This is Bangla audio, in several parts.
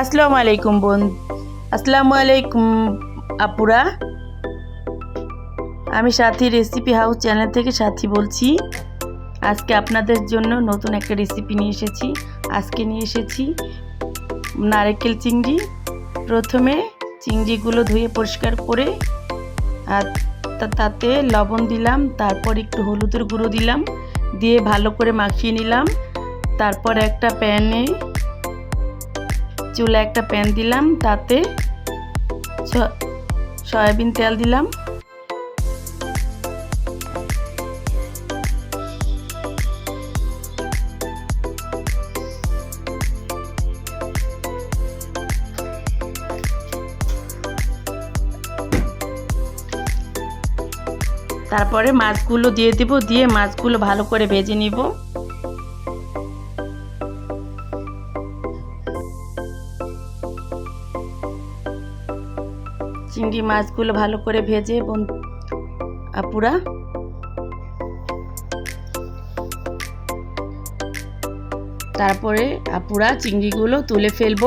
আসসালামু আলাইকুম বোন। আসসালামু আলাইকুম আপুরা। আমি সাথী রেসিপি হাউস চ্যানেল থেকে সাথী বলছি। আজকে আপনাদের জন্য নতুন একটা রেসিপি নিয়ে এসেছি। আজকে নিয়ে এসেছি নারকেল চিংড়ি। প্রথমে চিংড়িগুলো ধুয়ে পরিষ্কার করে, আর তাতে লবণ দিলাম, তারপর একটু হলুদের গুঁড়ো দিলাম, দিয়ে ভালো করে মাখিয়ে নিলাম। তারপর একটা প্যানে চুলা একটা প্যান দিলাম, তাতে সয়াবিন তেল দিলাম। তারপরে মাছগুলো দিয়ে দিব, দিয়ে মাছগুলো ভালো করে ভেজে নিব। চিংড়ি মাছগুলো ভালো করে ভেজে আপুরা তারপরে আপুরা চিংড়িগুলো তুলে ফেলব।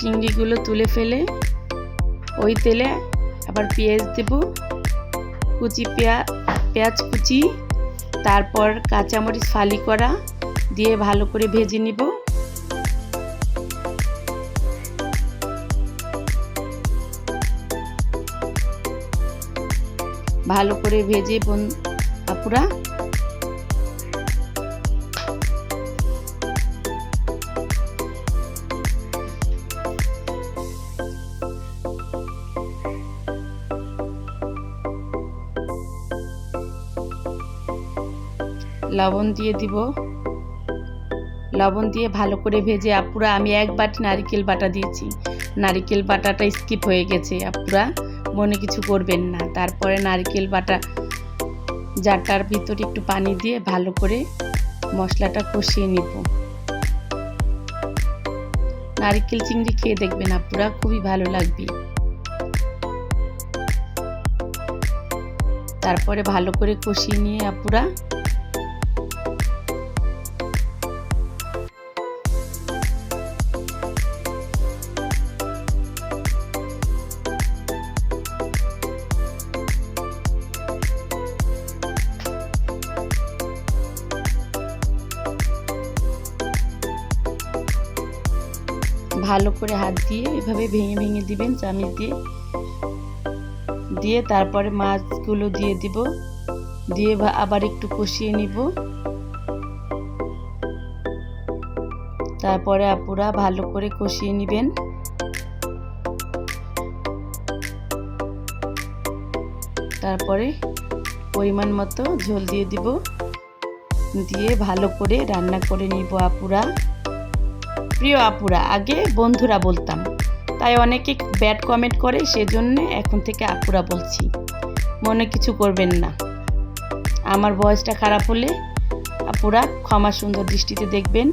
চিংড়িগুলো তুলে ফেলে ওই তেলে আবার পেঁয়াজ দেব, কুচি পেঁয়া, পেঁয়াজ কুচি তারপর কাঁচামরিচ ফালি করা দিয়ে ভালো করে ভেজে নিব। ভালো করে ভেজে আপুরা লবণ দিয়ে দিব। লবণ দিয়ে ভালো করে ভেজে, আপুরা, আমি এক বাটি নারিকেল বাটা দিয়েছি। নারিকেল বাটাটা স্কিপ হয়ে গেছে, আপুরা, মনে কিছু করবেন না। তারপরে নারিকেল বাটা জারটার ভিতরে একটু পানি দিয়ে ভালো করে মশলাটা কষিয়ে নিব। নারিকেল চিংড়ি খেয়ে দেখবেন, আপুরা, খুবই ভালো লাগবে। তারপরে ভালো করে কষিয়ে নিয়ে, আপুরা ভালো করে হাত দিয়ে এভাবে ভেঙে ভেঙে দিবেন চামিচ দিয়ে। দিয়ে তারপরে মাছগুলো দিয়ে দিব। দিয়ে আবার একটু কষিয়ে নিব। তারপরে আপুরা ভালো করে কষিয়ে নেবেন। তারপরে পরিমাণ মতো ঝোল দিয়ে দিব। দিয়ে ভালো করে রান্না করে নিব আপুরা। প্রিয় আপুরা, আগে বন্ধুরা বলতাম, তাই অনেকে ব্যাড কমেন্ট করে, সেজন্য এখন থেকে আপুরা বলছি, মনে কিছু করবেন না। আমার বয়সটা খারাপ হলে আপুরা ক্ষমা সুন্দর দৃষ্টিতে দেখবেন।